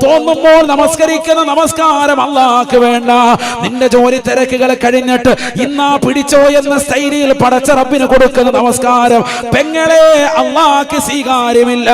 തോന്നുമ്പോൾ നമസ്കരിക്കുന്ന നമസ്കാരം അള്ളാക്ക് വേണ്ട. നിന്റെ ജോലി തിരക്കുകൾ കഴിഞ്ഞിട്ട് ഇന്നാ പിടിച്ചോ എന്ന സ്റ്റൈലിൽ പടച്ചറപ്പിന് കൊടുക്കുന്ന നമസ്കാരം. പെങ്ങളെ അള്ളാക്ക് സ്വീകാര്യമില്ല.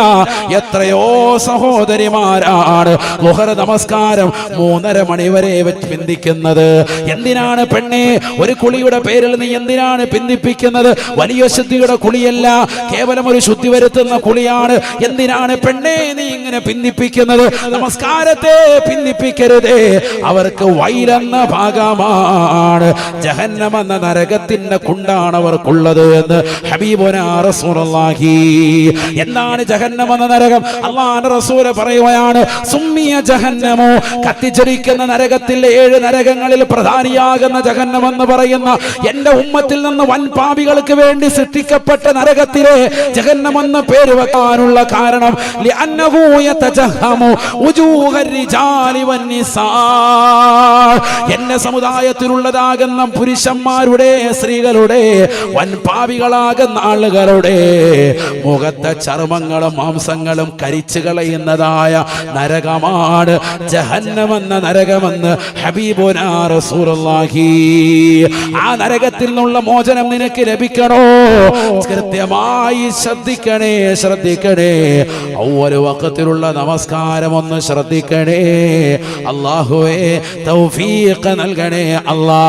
എത്രയോ സഹോദരിമാരാണ് മുഹർ നമസ്കാരം മൂന്നര മണി വരെ പിന്തിക്കുന്നത്. എന്തിനാണ് പെണ്ണെ ഒരു കുളിയുടെ പേരിൽ നീ എന്തിനാണ് പിന്തിപ്പിക്കുന്നത്? വലിയ ശുദ്ധിയുടെ കുളിയല്ല കേവലം ഒരു ശുദ്ധി വരുത്തുന്ന കുളിയാണ്. എന്തിനാണ് പെണ്ണെ നീ ഇങ്ങനെ പിന്തിപ്പിക്കുന്നത്? നമസ്കാരത്തെ ഭിന്നിപ്പിക്കരുതേ. അവർക്ക് വൈരെന്ന ഭാഗമാണ്. ജഹന്നം എന്ന നരകത്തിന്റെ കുണ്ടാണ് അവർക്കുള്ളത് എന്ന് എന്താണ് ജഹന്നം എന്ന നരകം? അള്ളാഹുവിന്റെ റസൂൽ പറയുകയാണ് സുമ്മിയ ജഹന്നമോ. കത്തിച്ചൊരിക്കുന്ന നരകത്തിൽ ഏഴ് നരകങ്ങളിൽ പ്രധാനിയാകുന്ന ജഹന്നം എന്ന് പറയുന്ന എന്റെ ഉമ്മത്തിൽ നിന്ന് വൻ പാപികൾക്ക് വേണ്ടി സൃഷ്ടിക്കപ്പെട്ട നരകത്തിലെ ജഹന്നം എന്ന പേര് വെക്കാനുള്ള കാരണം എന്നെ സമുദായത്തിലുള്ളതാകുന്ന പുരുഷന്മാരുടെ സ്ത്രീകളുടെ വൻ പാവികളാകുന്ന ആളുകളുടെ മുഖത്തെ ചർമ്മങ്ങളും മാംസങ്ങളും കരിച്ചു കളയുന്നതായ നരകമാണ് ജഹന്നമെന്ന നരകമെന്ന് ഹബീബുനാഹി ആ നരകത്തിൽ നിന്നുള്ള മോചനം നിനക്ക് ലഭിക്കണോ? കൃത്യമായി ശ്രദ്ധിക്കണേ ശ്രദ്ധിക്കണേ. ഒരു വക്കത്തിലുള്ള നമസ്കാരം ഒന്ന് ശ്രദ്ധിക്കണേ അള്ളാഹുവേ തൗഫീഖ് നൽകണേ അല്ലാ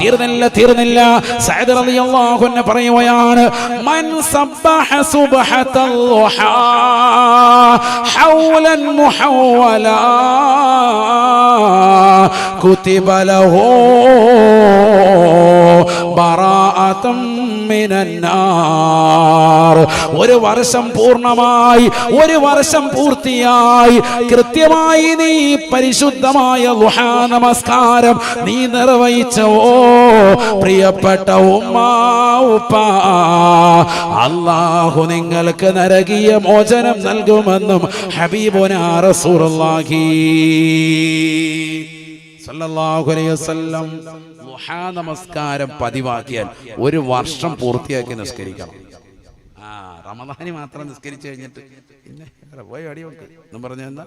തീർന്നില്ല തീർന്നില്ല സഅദ് റളിയല്ലാഹു അൻഹു പറയുകയാണ് മൻ സബ്ബഹ സുബ്ഹതൽ ളുഹാ ഹൗലൻ മുഹവ്വലാ كتب له براءة من النار ഒരു വർഷം പൂർണമായി ഒരു വർഷം പൂർത്തിയായി. കൃത്യമായി നീ പരിശുദ്ധമായ ലുഹാ നമസ്കാരം നീ നിർവഹിച്ചോ പ്രിയപ്പെട്ട ഉമ്മ അള്ളാഹു നിങ്ങൾക്ക് നരകീയ മോചനം നൽകുമെന്നും ഹബീബുന ളുഹാ നമസ്കാരം പതിവാക്കിയാൽ ഒരു വർഷം പൂർത്തിയാക്കി നിസ്കരിക്കണം. റമദാനി മാത്രം നിസ്കരിച്ചു കഴിഞ്ഞിട്ട് പിന്നെ പോയി അടി വെക്ക് എന്നും പറഞ്ഞു എന്താ?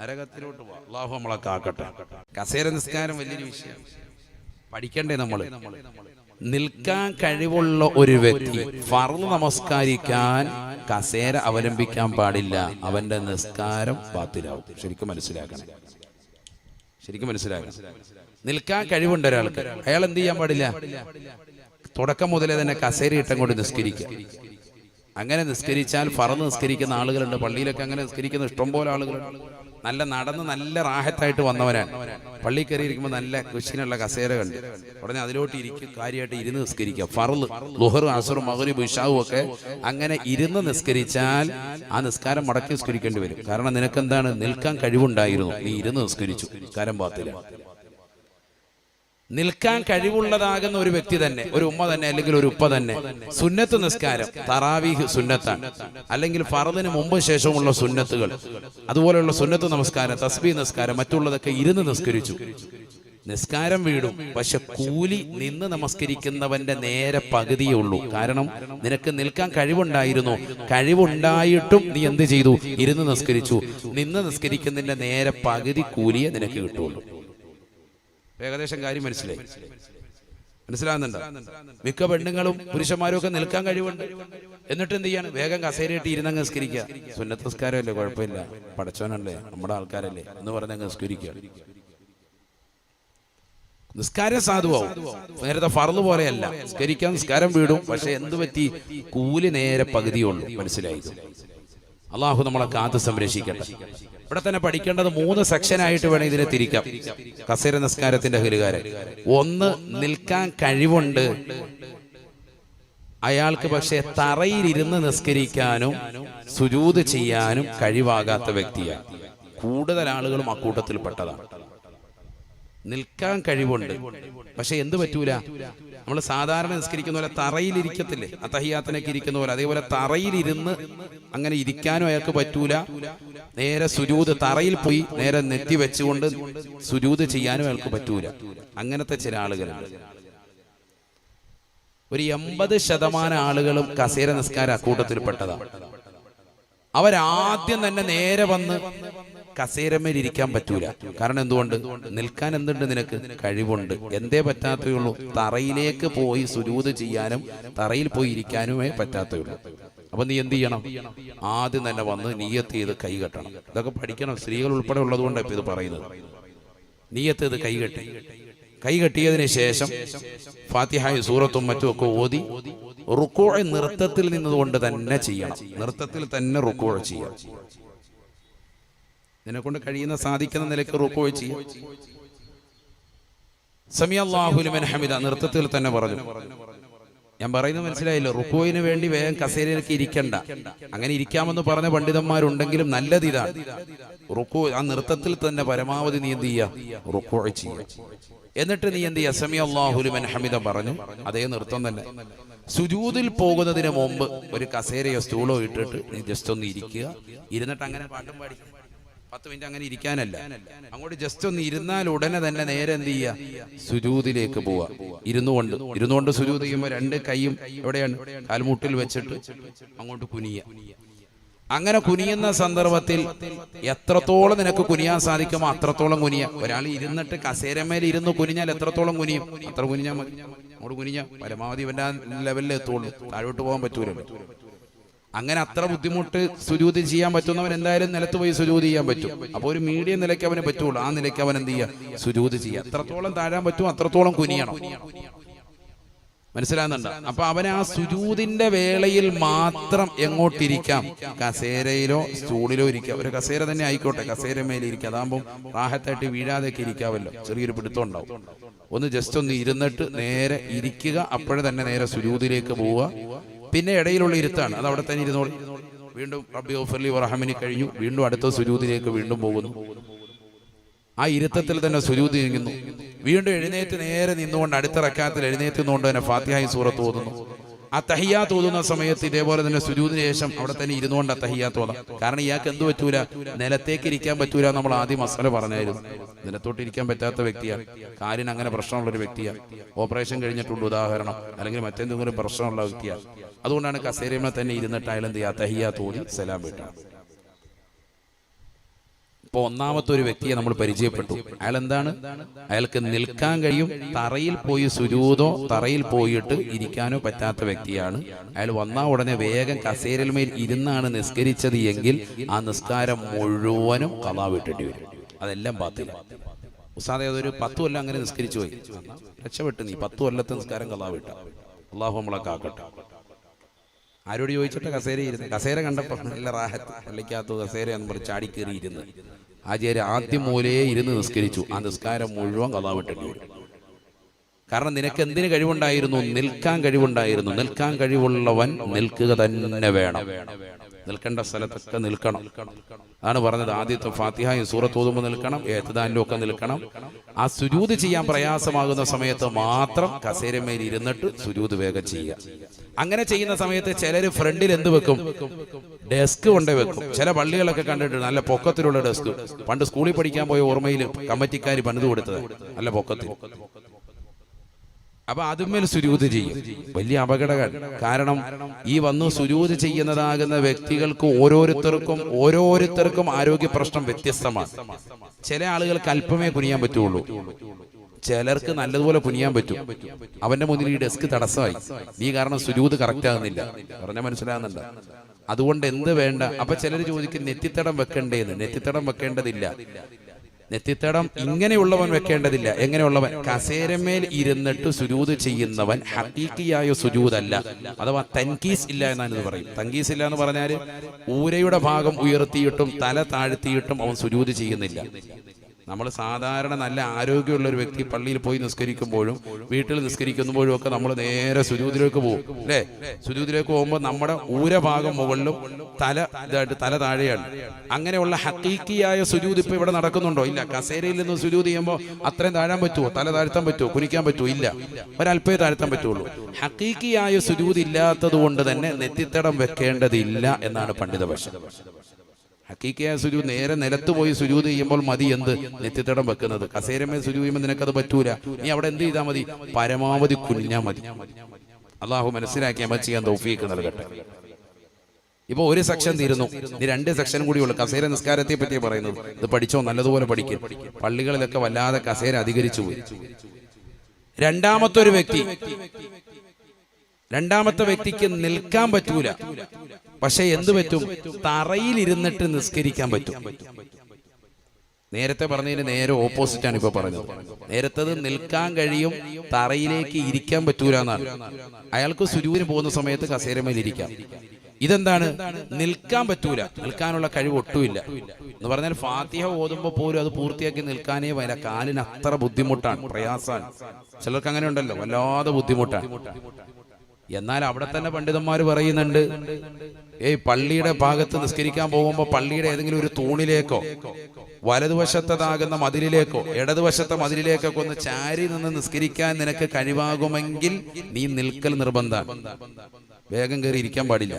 നരകത്തിലോട്ട് പോവാ. അള്ളാഹു നമ്മളെ കാക്കട്ടെ. കസേര നിസ്കാരം വലിയൊരു വിഷയം. പഠിക്കണ്ടേ നമ്മൾ? നിൽക്കാൻ കഴിവുള്ള ഒരു വ്യക്തി ഫർൾ നമസ്കരിക്കാൻ കസേര അവലംബിക്കാൻ പാടില്ല. അവന്റെ നിസ്കാരം ബാത്തിലാവും. ശരിക്കും മനസ്സിലാക്കണം. ശരിക്കും മനസ്സിലാക്കണം. നിൽക്കാൻ കഴിവുണ്ട് ഒരാൾക്ക്. അയാൾ എന്ത് ചെയ്യാൻ പാടില്ല? തുടക്കം മുതലേ തന്നെ കസേര ഇട്ടം കൊണ്ട് നിസ്കരിക്കുക. അങ്ങനെ നിസ്കരിച്ചാൽ ഫറന്ന് നിസ്കരിക്കുന്ന ആളുകളുണ്ട്. പള്ളിയിലൊക്കെ അങ്ങനെ നിസ്കരിക്കുന്ന ഇഷ്ടംപോലെ ആളുകളുണ്ട്. നല്ല നടന്ന് നല്ല റാഹത്തായിട്ട് വന്നവരാണ്. പള്ളി കയറി ഇരിക്കുമ്പോൾ നല്ല കുശിനുള്ള കസേര കണ്ട്. ഉടനെ അതിലോട്ട് ഇരിക്കും. കാര്യമായിട്ട് ഇരുന്ന് നിസ്കരിക്കുക. ഫറൽ ലുഹർ അസറും മഹറിബ് ബിഷാവും ഒക്കെ അങ്ങനെ ഇരുന്ന് നിസ്കരിച്ചാൽ ആ നിസ്കാരം മടക്കി നിസ്കരിക്കേണ്ടി വരും. കാരണം നിനക്കെന്താണ്? നിൽക്കാൻ കഴിവുണ്ടായിരുന്നു. നീ ഇരുന്ന് നിസ്കരിച്ചു. നിസ്കാരം പാത്തില്ല. നിൽക്കാൻ കഴിവുള്ളതാകുന്ന ഒരു വ്യക്തി തന്നെ ഒരു ഉമ്മ തന്നെ അല്ലെങ്കിൽ ഒരു ഉപ്പ തന്നെ സുന്നത്ത് നിസ്കാരം തറാവീഹ് സുന്നത്താണ്. അല്ലെങ്കിൽ ഫറദിന് മുമ്പ് ശേഷമുള്ള സുന്നത്തുകൾ അതുപോലെയുള്ള സുന്നത്ത് നമസ്കാരം തസ്ബീ നിസ്കാരം മറ്റുള്ളതൊക്കെ ഇരുന്ന് നിസ്കരിച്ചു. നിസ്കാരം വീടും പക്ഷെ കൂലി നിന്ന് നമസ്കരിക്കുന്നവന്റെ നേരെ പകുതിയേ ഉള്ളൂ. കാരണം നിനക്ക് നിൽക്കാൻ കഴിവുണ്ടായിരുന്നു. കഴിവുണ്ടായിട്ടും നീ എന്ത് ചെയ്തു? ഇരുന്ന് നിസ്കരിച്ചു. നിന്ന് നിസ്കരിക്കുന്നതിന്റെ നേരെ പകുതി കൂലിയെ നിനക്ക് കിട്ടുള്ളൂ. ഏകദേശം കാര്യം മനസ്സിലായി. മനസ്സിലാകുന്നുണ്ടോ മിക്ക പെണ്ണുങ്ങളും പുരുഷന്മാരും ഒക്കെ നിൽക്കാൻ കഴിവുണ്ട്. എന്നിട്ട് എന്ത് ചെയ്യാണ്? വേഗം കസേരയിട്ട് ഇരുന്നങ്ങ് നിസ്കരിക്കുക. സുന്നത്ത് നിസ്കാരമല്ലേ? കുഴപ്പമില്ല. പടച്ചോനല്ലേ? നമ്മുടെ ആൾക്കാരല്ലേ? എന്ന് പറഞ്ഞ് അങ്ങ് നിസ്കരിക്കുക. നിസ്കാരം സാധുവാവും. നേരത്തെ ഫറന്നു പോലെയല്ല. നിസ്കരിക്കാൻ നിസ്കാരം വീടും. പക്ഷെ എന്ത് പറ്റി? കൂലി നേരെ പകുതിയുള്ളൂ മനസ്സിലായി? അള്ളാഹു നമ്മളെ കാത്ത് സംരക്ഷിക്കട്ടെ. ഇവിടെ തന്നെ പഠിക്കേണ്ടത് മൂന്ന് സെക്ഷൻ ആയിട്ട് വേണം ഇതിനെ തിരിക്കാം. കസേര നിസ്കാരത്തിന്റെ ഹലുകാരൻ ഒന്ന് നിൽക്കാൻ കഴിവുണ്ട്. അയാൾക്ക് പക്ഷേ തറയിലിരുന്ന് നിസ്കരിക്കാനും സുജൂത് ചെയ്യാനും കഴിവാകാത്ത വ്യക്തിയാണ്. കൂടുതൽ ആളുകളും അക്കൂട്ടത്തിൽപ്പെട്ടതാണ് നിൽക്കാൻ കഴിവുണ്ട്. പക്ഷെ എന്ത് പറ്റൂല? നമ്മൾ സാധാരണ നിസ്കരിക്കുന്ന പോലെ തറയിലിരിക്കത്തില്ലേ? അത്തഹിയാത്തനൊക്കെ ഇരിക്കുന്ന പോലെ. അതേപോലെ തറയിലിരുന്ന് അങ്ങനെ ഇരിക്കാനും അയാൾക്ക് പറ്റൂല. നേരെ സുരൂത് തറയിൽ പോയി നേരെ നെറ്റി വെച്ചുകൊണ്ട് സുരൂത് ചെയ്യാനും അയാൾക്ക് പറ്റൂല. അങ്ങനത്തെ ചില ആളുകളുണ്ട്. ഒരു എൺപത് ശതമാനം ആളുകളും കസേര നിസ്കാര അക്കൂട്ടത്തിൽപ്പെട്ടതാണ് അവരാദ്യം തന്നെ നേരെ വന്ന് കസേരമേൽ ഇരിക്കാൻ പറ്റൂല. കാരണം എന്തുകൊണ്ട്? നിൽക്കാൻ എന്തുണ്ട് നിനക്ക്? കഴിവുണ്ട്. എന്തേ പറ്റാത്തയുള്ളൂ തറയിലേക്ക് പോയി സുരൂത് ചെയ്യാനും തറയിൽ പോയി ഇരിക്കാനുമേ പറ്റാത്തയുള്ളൂ അപ്പൊ നീ എന്ത് ചെയ്യണം? ആദ്യം തന്നെ വന്ന് നീയത്ത് ചെയ്ത് കൈ കെട്ടണം. ഇതൊക്കെ പഠിക്കണം. സ്ത്രീകൾ ഉൾപ്പെടെ ഉള്ളതുകൊണ്ടാണ് ഇപ്പൊ ഇത് പറയുന്നത്. നീയത്ത് ഇത് കൈ കെട്ടി. കൈ കെട്ടിയതിന് ശേഷം ഫാത്തിഹായ സൂറത്തും മറ്റും ഒക്കെ ഓതി റുക്കോഴ നൃത്തത്തിൽ നിന്നതുകൊണ്ട് തന്നെ ചെയ്യണം. നൃത്തത്തിൽ തന്നെ റുക്കോഴ ചെയ്യണം നിന്നെ കൊണ്ട് കഴിയുന്ന സാധിക്കുന്ന നിലയ്ക്ക് റുക്കോഴ ചെയ്യാം. സമിയാഹുലിമൻ ഹമിദ നൃത്തത്തിൽ തന്നെ പറഞ്ഞു. ഞാൻ പറയുന്നത് മനസ്സിലായില്ലോ? റുക്കോയിന് വേണ്ടി വേഗം കസേരയിലേക്ക് ഇരിക്കണ്ട. അങ്ങനെ ഇരിക്കാമെന്ന് പറഞ്ഞ പണ്ഡിതന്മാരുണ്ടെങ്കിലും നല്ലത് ഇതാണ് റുക്കോ ആ നൃത്തത്തിൽ തന്നെ പരമാവധി നീ എന്ത് ചെയ്യുക റുക്കോ ചെയ്യുക എന്നിട്ട് നീ എന്ത് ചെയ്യുക സമി അള്ളാഹുലുമൻ ഹമിദ പറഞ്ഞു. അതേ നൃത്തം തന്നെ. സുജൂതിൽ പോകുന്നതിന് മുമ്പ് ഒരു കസേരയോ സ്റ്റൂളോ ഇട്ടിട്ട് നീ ജസ്റ്റ് ഒന്ന് ഇരിക്കുക. ഇരുന്നിട്ട് അങ്ങനെ പാട്ടും പാടി. പത്ത് മിനിറ്റ് അങ്ങനെ ഇരിക്കാനല്ല. അങ്ങോട്ട് ജസ്റ്റ് ഒന്ന് ഇരുന്നാൽ ഉടനെ തന്നെ നേരെ എന്ത് ചെയ്യുക സുജൂതിലേക്ക് പോവുക ഇരുന്നുകൊണ്ട് ഇരുന്നുകൊണ്ട് സുജൂത് ചെയ്യുമ്പോൾ രണ്ട് കൈയും എവിടെയാണ്? കാൽമുട്ടിൽ വെച്ചിട്ട് അങ്ങോട്ട് കുനിയ. അങ്ങനെ കുനിയുന്ന സന്ദർഭത്തിൽ എത്രത്തോളം നിനക്ക് കുനിയാൻ സാധിക്കുമോ അത്രത്തോളം കുനിയ. ഒരാൾ ഇരുന്നിട്ട് കസേരമേൽ ഇരുന്ന് കുനിഞ്ഞാൽ എത്രത്തോളം കുനിയും? അത്ര കുനിഞ്ഞാൽ മതി. അങ്ങോട്ട് കുനിഞ്ഞ. പരമാവധി ഇവന്റെ ലെവലിൽ എത്തുള്ളൂ. താഴോട്ട് പോകാൻ പറ്റൂലല്ലോ. അങ്ങനെ അത്ര ബുദ്ധിമുട്ട് സുജൂതി ചെയ്യാൻ പറ്റുന്നവൻ എന്തായാലും നിലത്ത് പോയി സുജൂതി ചെയ്യാൻ പറ്റും. അപ്പോൾ ഒരു മീഡിയം നിലയ്ക്ക് അവന് പറ്റുള്ളൂ. ആ നിലയ്ക്ക് അവൻ എന്ത് ചെയ്യുക സുജൂതി ചെയ്യുക എത്രത്തോളം താഴാൻ പറ്റും അത്രത്തോളം കുനിയണം. മനസ്സിലാകുന്നുണ്ട്? അപ്പൊ അവൻ ആ സുജൂതിന്റെ വേളയിൽ മാത്രം എങ്ങോട്ടിരിക്കാം? കസേരയിലോ സ്റ്റൂളിലോ ഇരിക്കാം. ഒരു കസേര തന്നെ ആയിക്കോട്ടെ. കസേര മേലെ ഇരിക്കാം. അതാകുമ്പോൾ റാഹത്തായിട്ട് വീഴാതെയൊക്കെ ഇരിക്കാവല്ലോ ചെറിയൊരു പിടുത്തം ഉണ്ടാവും ഒന്ന് ജസ്റ്റ് ഒന്ന് ഇരുന്നിട്ട് നേരെ ഇരിക്കുക. അപ്പോഴേ തന്നെ നേരെ സുജൂതിലേക്ക് പോവുക. പിന്നെ ഇടയിലുള്ള ഇരുത്താണ്. അത് അവിടെ തന്നെ ഇരുന്നോളി. വീണ്ടും റബ്ബി ഓഫർലി വറഹമിനി കഴിഞ്ഞു. വീണ്ടും അടുത്ത സുജൂതിലേക്ക് വീണ്ടും പോകുന്നു. ആ ഇരുത്തത്തിൽ തന്നെ സുജൂതി ചെയ്യുന്നു വീണ്ടും എഴുന്നേറ്റ് നേരെ നിന്നുകൊണ്ട് അടുത്ത റക്കാത്തിൽ എഴുന്നേറ്റ് നിന്നുകൊണ്ട് തന്നെ ഫാത്തിഹായി സൂറത്ത് ഓതുന്നു. ആ തഹിയാത്ത് ഓതുന്ന സമയത്ത് ഇതേപോലെ തന്നെ സുജൂതിന് ശേഷം അവിടെ തന്നെ ഇരുന്നുകൊണ്ട് തഹിയാത്ത് ഓതാം കാരണം ഇയാൾക്ക് എന്ത് പറ്റൂല? നിലത്തേക്ക് ഇരിക്കാൻ പറ്റൂല നമ്മൾ ആദ്യം മസാല പറഞ്ഞായിരുന്നു. നിലത്തോട്ട് ഇരിക്കാൻ പറ്റാത്ത വ്യക്തിയാണ്. കാലിന് അങ്ങനെ പ്രശ്നമുള്ള ഒരു വ്യക്തിയാണ്. ഓപ്പറേഷൻ കഴിഞ്ഞിട്ടുണ്ട് ഉദാഹരണം. അല്ലെങ്കിൽ മറ്റെന്തെങ്കിലും പ്രശ്നമുള്ള വ്യക്തിയാണ്. അതുകൊണ്ടാണ് കസേരമ്മ തന്നെ ഇരുന്നിട്ട് അയാൾ എന്ത് ചെയ്യുക തഹിയാത്ത് ഓതി സലാം വിട്ടാണ് ഇപ്പൊ ഒന്നാമത്തെ ഒരു വ്യക്തിയെ നമ്മൾ പരിചയപ്പെട്ടു. അയാൾ എന്താണ് അയാൾക്ക് നിൽക്കാൻ കഴിയും തറയിൽ പോയി സുരൂതോ തറയിൽ പോയിട്ട് ഇരിക്കാനോ പറ്റാത്ത വ്യക്തിയാണ്. അയാൾ വന്ന ഉടനെ വേഗം കസേരയിൽ മേൽ ഇരുന്നാണ് നിസ്കരിച്ചത് എങ്കിൽ ആ നിസ്കാരം മുഴുവനും കഥാ വിട്ടേണ്ടി വരും. അതെല്ലാം പാത്തില്ല ഉസാദെ അതൊരു പത്ത് കൊല്ലം അങ്ങനെ നിസ്കരിച്ചു പോയി. രക്ഷപ്പെട്ടു നീ. പത്ത് കൊല്ലത്തെ നിസ്കാരം കഥാ വിട്ട അള്ളാഹു നമ്മളെ കാക്കട്ടെ. ആരോട് ചോദിച്ചിട്ട് കസേര ഇരുന്ന്? കസേര കണ്ടപ്പോ നല്ല റാഹത്ത്. അല്ലിക്കാത്ത കസേര എന്ന് പറഞ്ഞ് ചാടി ഇരുന്ന്. ആചാര്യ ആദ്യം മൂലയെ ഇരുന്ന് നിസ്കരിച്ചു. ആ നിസ്കാരം മുഴുവൻ വരും കാരണം നിനക്ക് എന്തിന് കഴിവുണ്ടായിരുന്നു? നിൽക്കാൻ കഴിവുണ്ടായിരുന്നു. നിൽക്കാൻ കഴിവുള്ളവൻ നിൽക്കുക തന്നെ വേണം. നിൽക്കേണ്ട സ്ഥലത്തൊക്കെ നിൽക്കണം. അതാണ് പറഞ്ഞത്. ആദ്യത്തെ ഫാത്തിഹായും സൂറത്ത് ഓതുമ്പോൾ നിൽക്കണം ഏത്തദാനിലും ഒക്കെ നിൽക്കണം. ആ സുരൂത് ചെയ്യാൻ പ്രയാസമാകുന്ന സമയത്ത് മാത്രം കസേരമേൽ ഇരുന്നിട്ട് സുരൂത് വേഗം ചെയ്യുക. അങ്ങനെ ചെയ്യുന്ന സമയത്ത് ചിലര് ഫ്രണ്ടിൽ എന്ത് വെക്കും? ഡെസ്ക് കൊണ്ടേ വെക്കും. ചില പള്ളികളൊക്കെ കണ്ടിട്ട് നല്ല പൊക്കത്തിലുള്ള ഡെസ്ക് പണ്ട് സ്കൂളിൽ പഠിക്കാൻ പോയ ഓർമ്മയിൽ കമ്മിറ്റിക്കാർ പണിത് കൊടുത്തത്. നല്ല പൊക്കത്തിൽ. അപ്പൊ അതുമേൽ സുരൂത് ചെയ്യും. വലിയ അപകടമാണ് കാരണം ഈ വന്ന് സുരൂത് ചെയ്യുന്നതാകുന്ന വ്യക്തികൾക്ക് ഓരോരുത്തർക്കും ഓരോരുത്തർക്കും ആരോഗ്യ പ്രശ്നം വ്യത്യസ്തമാണ്. ചില ആളുകൾക്ക് അല്പമേ കുനിയാൻ പറ്റുള്ളൂ. ചിലർക്ക് നല്ലതുപോലെ കുനിയാൻ പറ്റും. അവന്റെ മുന്നിൽ ഈ ഡെസ്ക് തടസ്സമായി. നീ കാരണം സുരൂത് കറക്റ്റ് ആകുന്നില്ല. പറഞ്ഞ മനസ്സിലാകുന്നുണ്ട്? അതുകൊണ്ട് എന്ത് വേണ്ട? അപ്പൊ ചിലർ ചോദിക്കും നെറ്റിത്തടം വെക്കണ്ടേന്ന്. നെറ്റിത്തടം വെക്കേണ്ടതില്ല. നെറ്റിത്തടം ഇങ്ങനെയുള്ളവൻ വെക്കേണ്ടതില്ല. എങ്ങനെയുള്ളവൻ? കസേരമേൽ ഇരുന്നിട്ട് സുജൂത് ചെയ്യുന്നവൻ ഹക്കീക്കിയായ സുജൂതല്ല. അഥവാ തൻകീസ് ഇല്ല എന്നാണ് ഇത് പറയും തൻകീസ് ഇല്ല എന്ന് പറഞ്ഞാൽ ഊരയുടെ ഭാഗം ഉയർത്തിയിട്ടും തല താഴ്ത്തിയിട്ടും അവൻ സുജൂത് ചെയ്യുന്നില്ല. നമ്മൾ സാധാരണ നല്ല ആരോഗ്യമുള്ള ഒരു വ്യക്തി പള്ളിയിൽ പോയി നിസ്കരിക്കുമ്പോഴും വീട്ടിൽ നിസ്കരിക്കുമ്പോഴും ഒക്കെ നമ്മൾ നേരെ സുജൂതിലേക്ക് പോകും അല്ലേ? സുജൂതിലേക്ക് പോകുമ്പോൾ നമ്മുടെ ഊരഭാഗം മുകളിലും തല ഇതായിട്ട് തല താഴെയാണ്. അങ്ങനെയുള്ള ഹക്കീക്കിയായ സുജൂത് ഇപ്പൊ ഇവിടെ നടക്കുന്നുണ്ടോ? ഇല്ല. കസേരയിൽ നിന്ന് സുജൂത് ചെയ്യുമ്പോൾ അത്രയും താഴാൻ പറ്റുമോ? തല താഴ്ത്താൻ പറ്റുമോ? കുനിക്കാൻ പറ്റുമോ? ഇല്ല. ഒരല്പേ താഴ്ത്താൻ പറ്റുള്ളൂ. ഹക്കീക്കിയായ സുജൂത് ഇല്ലാത്തത് കൊണ്ട് തന്നെ നെറ്റിത്തടം വെക്കേണ്ടതില്ല എന്നാണ് പണ്ഡിതപക്ഷം ഹക്കീക്കയായ സുജു നേരെ നിലത്ത് പോയി സുജൂത് ചെയ്യുമ്പോൾ മതി എന്ത്? നെറ്റിത്തടം വെക്കുന്നത്. കസേരമേ സുജു ചെയ്യുമ്പോൾ നിനക്കത് പറ്റൂല. നീ അവിടെ എന്ത് ചെയ്താൽ മതി? പരമാവധി കുഞ്ഞാ മതി. അള്ളാഹു മനസ്സിലാക്കി അമ്മ ചെയ്യാൻ തൗഫീക്ക് നൽകട്ടെ. ഇപ്പൊ ഒരു സെക്ഷൻ തീരുന്നു. ഇനി രണ്ട് സെക്ഷനും കൂടി ഉള്ളു. കസേര നിസ്കാരത്തെ പറ്റി പറയുന്നത്. ഇത് പഠിച്ചോ? നല്ലതുപോലെ പഠിക്കും. പള്ളികളിലൊക്കെ വല്ലാതെ കസേര അധികരിച്ചു പോയി. രണ്ടാമത്തെ ഒരു വ്യക്തി. രണ്ടാമത്തെ വ്യക്തിക്ക് നിൽക്കാൻ പറ്റൂല. പക്ഷെ എന്ത് പറ്റും? തറയിൽ ഇരുന്നിട്ട് നിസ്കരിക്കാൻ പറ്റും. നേരത്തെ പറഞ്ഞതിന് നേരെ ഓപ്പോസിറ്റ് ആണ് ഇപ്പൊ പറഞ്ഞത്. നേരത്തത് നിൽക്കാൻ കഴിയും തറയിലേക്ക് ഇരിക്കാൻ പറ്റൂല എന്നാണ്. അയാൾക്ക് സുരൂരിന് പോകുന്ന സമയത്ത് കസേരമേൽ ഇരിക്കാം ഇതെന്താണ്? നിൽക്കാൻ പറ്റൂല. നിൽക്കാനുള്ള കഴിവ് ഒട്ടുമില്ല. എന്ന് പറഞ്ഞാൽ ഫാത്തിഹ ഓതുമ്പോൾ പോലും അത് പൂർത്തിയാക്കി നിൽക്കാനേ വര കാലിന് അത്ര ബുദ്ധിമുട്ടാണ് പ്രയാസാണ്. ചിലർക്ക് അങ്ങനെ ഉണ്ടല്ലോ വല്ലാതെ ബുദ്ധിമുട്ടാണ്. എന്നാൽ അവിടെ തന്നെ പണ്ഡിതന്മാർ പറയുന്നുണ്ട് ഏയ് പള്ളിയുടെ ഭാഗത്ത് നിസ്കരിക്കാൻ പോകുമ്പോൾ പള്ളിയുടെ ഏതെങ്കിലും ഒരു തൂണിലേക്കോ വലതുവശത്തതാകുന്ന മതിലിലേക്കോ ഇടതുവശത്തെ മതിലിലേക്കൊക്കെ ഒന്ന് ചാരി നിന്ന് നിസ്കരിക്കാൻ നിനക്ക് കഴിവാകുമെങ്കിൽ നീ നിൽക്കൽ നിർബന്ധമാണ് വേഗം കയറി ഇരിക്കാൻ പാടില്ല.